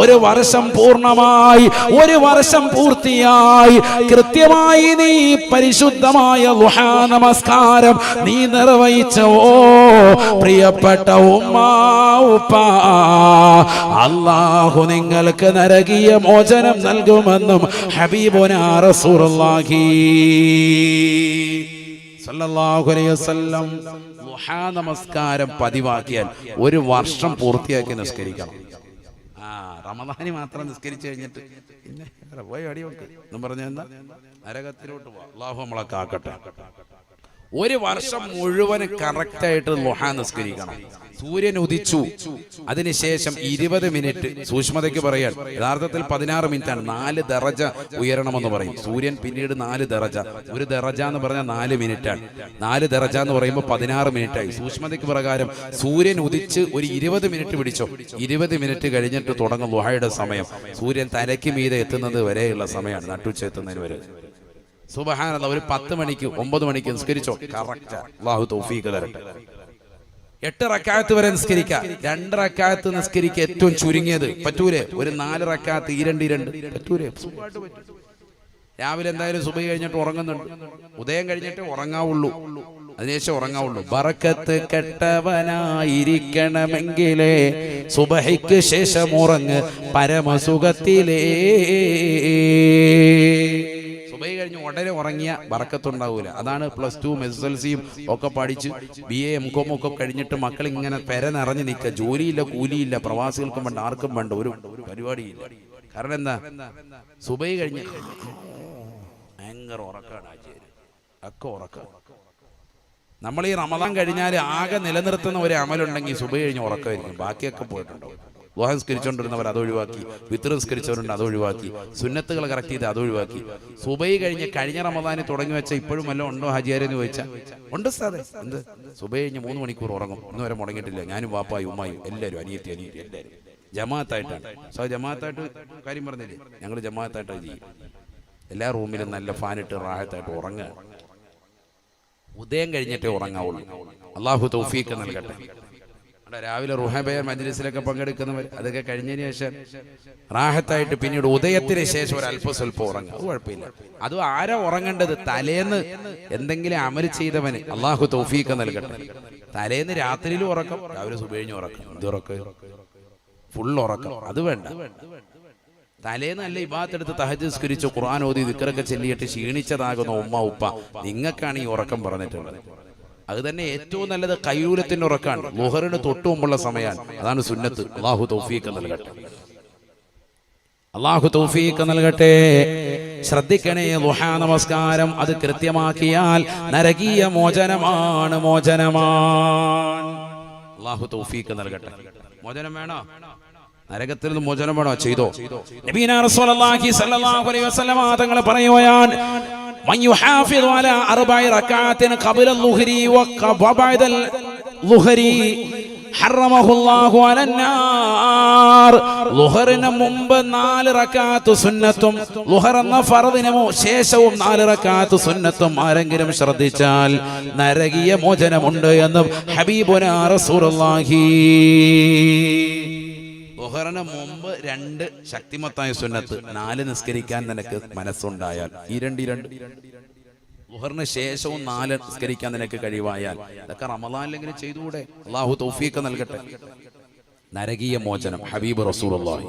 ഒരു വർഷം പൂർണമായി ഒരു വർഷം പൂർത്തിയായി. കൃത്യമായി നീ പരിശുദ്ധമായ നമസ്കാരം നീ നിർവഹിച്ചോ. പ്രിയപ്പെട്ട ഉമ്മ അള്ളാഹു നിങ്ങൾക്ക് നരകീയ മോചനം നൽകുമെന്നും ഹബീബുനാ റസൂലുള്ളാഹി. ളുഹാ നമസ്കാരം പതിവാക്കിയാൽ ഒരു വർഷം പൂർത്തിയാക്കി നിസ്കരിക്കണം. ആ റമദാനി മാത്രം നിസ്കരിച്ചു കഴിഞ്ഞിട്ട് പിന്നെ പോയി അടിയോട്ട് എന്നും പറഞ്ഞ നരകത്തിലോട്ട് പോവാ. അള്ളാഹു നമ്മളെ കാക്കട്ടെ. ഒരു വർഷം മുഴുവൻ കറക്റ്റായിട്ട് ലൊഹ നിസ്കരിക്കണം. സൂര്യൻ ഉദിച്ചു. അതിനുശേഷം ഇരുപത് മിനിറ്റ് സൂക്ഷ്മതയ്ക്ക് പറയാൻ. യഥാർത്ഥത്തിൽ പതിനാറ് മിനിറ്റ് ആണ് നാല് ദറജ ഉയരണമെന്ന് പറയും. സൂര്യൻ പിന്നീട് നാല് ദറജ. ഒരു ദറജ എന്ന് പറഞ്ഞാൽ നാല് മിനിറ്റ് ആണ് നാല് ദറജ എന്ന് പറയുമ്പോൾ പതിനാറ് മിനിറ്റ് ആയി സൂക്ഷ്മതയ്ക്ക് പ്രകാരം സൂര്യൻ ഉദിച്ച് ഒരു ഇരുപത് മിനിറ്റ് പിടിച്ചോ? ഇരുപത് മിനിറ്റ് കഴിഞ്ഞിട്ട് തുടങ്ങും ലുഹയുടെ സമയം. സൂര്യൻ തലയ്ക്ക് മീതെ എത്തുന്നത് വരെയുള്ള സമയമാണ്. നട്ടുച്ച എത്തുന്നതിന് വരെ. സുബഹാനല്ല ഒരു പത്ത് മണിക്ക് ഒമ്പത് മണിക്ക് നിസ്കരിച്ചോ? കറക്റ്റ് അള്ളാഹു തൗഫീഖ് തരട്ടെ. എട്ട് റക്കാത്ത് വരെ നിസ്കരിക്കാം. രണ്ട് റക്കാത്ത് നിസ്കരിക്കുക ഏറ്റവും ചുരുങ്ങിയത്. പറ്റൂലേ? ഒരു നാല് റക്കാത്ത് ഇരണ്ട് ഇരണ്ട് പറ്റൂലേ? രാവിലെ എന്തായാലും സുബൈ കഴിഞ്ഞിട്ട് ഉറങ്ങുന്നുണ്ട്. ഉദയം കഴിഞ്ഞിട്ട് ഉറങ്ങാവുള്ളൂ. അതിനുശേഷം ഉറങ്ങാവുള്ളൂ. ബറക്കത്ത് കെട്ടവനായിരിക്കണമെങ്കിലേ സുബഹയ്ക്ക് ശേഷം ഉറങ്ങ് പരമസുഖത്തിലേ. കഴിഞ്ഞ് ഉടനെ ഉറങ്ങിയ വറക്കത്തുണ്ടാവൂല. അതാണ് പ്ലസ് ടു എസ് എൽ സിയും ഒക്കെ പഠിച്ച് ബി എ എം കോം ഒക്കെ കഴിഞ്ഞിട്ട് മക്കൾ ഇങ്ങനെ പെര നിറഞ്ഞു നിൽക്കുക. ജോലിയില്ല കൂലിയില്ല പ്രവാസികൾക്കും വേണ്ട ആർക്കും വേണ്ട ഒരു പരിപാടിയില്ല. കാരണം എന്താ? സുബൈ കഴിഞ്ഞ് ഭയങ്കര ഉറക്കാണ് ഒക്കെ ഉറക്കം. നമ്മൾ ഈ റമദാൻ കഴിഞ്ഞാൽ ആകെ നിലനിർത്തുന്ന ഒരു അമലുണ്ടെങ്കിൽ സുബൈ കഴിഞ്ഞ് ഉറക്കമായിരിക്കും. ബാക്കിയൊക്കെ പോയിട്ടുണ്ടാവും. നിസ്കരിച്ചുകൊണ്ടിരുന്നവർ അത് ഒഴിവാക്കി വിത്ര നിസ്കരിച്ചവരുണ്ട് അത് ഒഴിവാക്കി സുന്നത്തുകൾ കറക്റ്റ് ചെയ്ത് അത് ഒഴിവാക്കി. സുബൈ കഴിഞ്ഞ് കഴിഞ്ഞ റമദാനിൽ തുടങ്ങി വെച്ച ഇപ്പോഴും വല്ലതും ഉണ്ടോ ഹജിയാരെന്ന് ചോദിച്ചാൽ ഉണ്ട് സാറേ എന്ത് സുബൈ കഴിഞ്ഞ് മൂന്ന് മണിക്കൂർ ഉറങ്ങും. ഇന്ന് വരെ മുടങ്ങിയിട്ടില്ല. ഞാനും വാപ്പായും ഉമ്മായും എല്ലാവരും അനിയത്തി അനിയത്തി. എല്ലാവരും ജമാഅത്തായിട്ടാണ്. സോ ജമാഅത്തായിട്ട് കാര്യം പറഞ്ഞില്ലേ? ഞങ്ങൾ ജമാഅത്തായിട്ടാണ് ചെയ്യും. എല്ലാ റൂമിലും നല്ല ഫാനിട്ട് റാഹത്തായിട്ട് ഉറങ്ങുക ഉദയം കഴിഞ്ഞിട്ടേ ഉറങ്ങാവുള്ളൂ. അള്ളാഹു തൗഫീഖ് നൽകട്ടെ. അവിടെ രാവിലെ റുഹബയർ മജ്ലിസിലൊക്കെ പങ്കെടുക്കുന്നവർ അതൊക്കെ കഴിഞ്ഞതിന് ശേഷം റാഹത്തായിട്ട് പിന്നീട് ഉദയത്തിന് ശേഷം ഒരു അല്പ സ്വല്പം ഉറങ്ങുക അത് കുഴപ്പമില്ല. അത് ആരാ ഉറങ്ങേണ്ടത്? തലേന്ന് എന്തെങ്കിലും അമൽ ചെയ്തവന് അള്ളാഹു തൗഫീഖ് നൽകട്ടെ. തലേന്ന് രാത്രിയിലും ഉറക്കം രാവിലെ സുബേഴിഞ്ഞ് ഉറക്കം. ഇത് ഉറക്കം? ഫുൾ ഉറക്കം. അത് വേണ്ട. തലേന്ന് നല്ല ഇബാത്തെടുത്ത് തഹജ് സ്കരിച്ച് ഖുർആൻ ഓതി ദിക്കറൊക്കെ ചെല്ലിയിട്ട് ക്ഷീണിച്ചതാകുന്ന ഉമ്മ ഉപ്പ നിങ്ങൾക്കാണ് ഈ ഉറക്കം പറഞ്ഞിട്ടുള്ളത്. അത് തന്നെ ഏറ്റവും നല്ലത് കയ്യൂലത്തിന്റെ ഉറക്കാണ്. ലുഹറിന് തൊട്ടു മുമ്പുള്ള സമയമാണ്. അതാണ് സുന്നത്ത്. അള്ളാഹു തൗഫീഖ് നൽകട്ടെ. അള്ളാഹു തൗഫീഖ് നൽകട്ടെ. ശ്രദ്ധിക്കണേ ലുഹാ നമസ്കാരം. അത് കൃത്യമാക്കിയാൽ നരകീയ മോചനമാണ് മോചനമാണ്. അള്ളാഹു തൗഫീഖ് നൽകട്ടെ. മോചനം വേണോ? നരകത്തിൽ നിന്ന് മോചനമാണോ ചെയ്തോ? നബീന റസൂലുള്ളാഹി അലൈഹി തങ്ങൾ മൻ ഖബല ളുഹരി ളുഹരി മുമ്പ് നാല് റക്കാത്ത് സുന്നത്തും ലുഹർ എന്ന ഫറദിന് ശേഷവും നാല് റക്കാത്ത് സുന്നത്തും ആരെങ്കിലും ശ്രദ്ധിച്ചാൽ നരകീയ മോചനമുണ്ട് എന്ന് ഹബീബുന റസൂലുള്ളാഹി. ലുഹറിന് മുമ്പ് രണ്ട് ശക്തിമത്തായ സുന്നത്ത് നാല് നിസ്കരിക്കാൻ നിനക്ക് മനസ്സുണ്ടായാൽ. ഈ രണ്ട് രണ്ട്. ലുഹറിന് ശേഷവും നാല് നിസ്കരിക്കാൻ നിനക്ക് കഴിവായാൽ. ഇതൊക്കെ റമദാനിലെങ്കിലും ചെയ്തുകൂടെ? അള്ളാഹു തൗഫീഖ് നൽകട്ടെ. നരകീയ മോചനം. ഹബീബ് റസൂലുള്ളാഹി.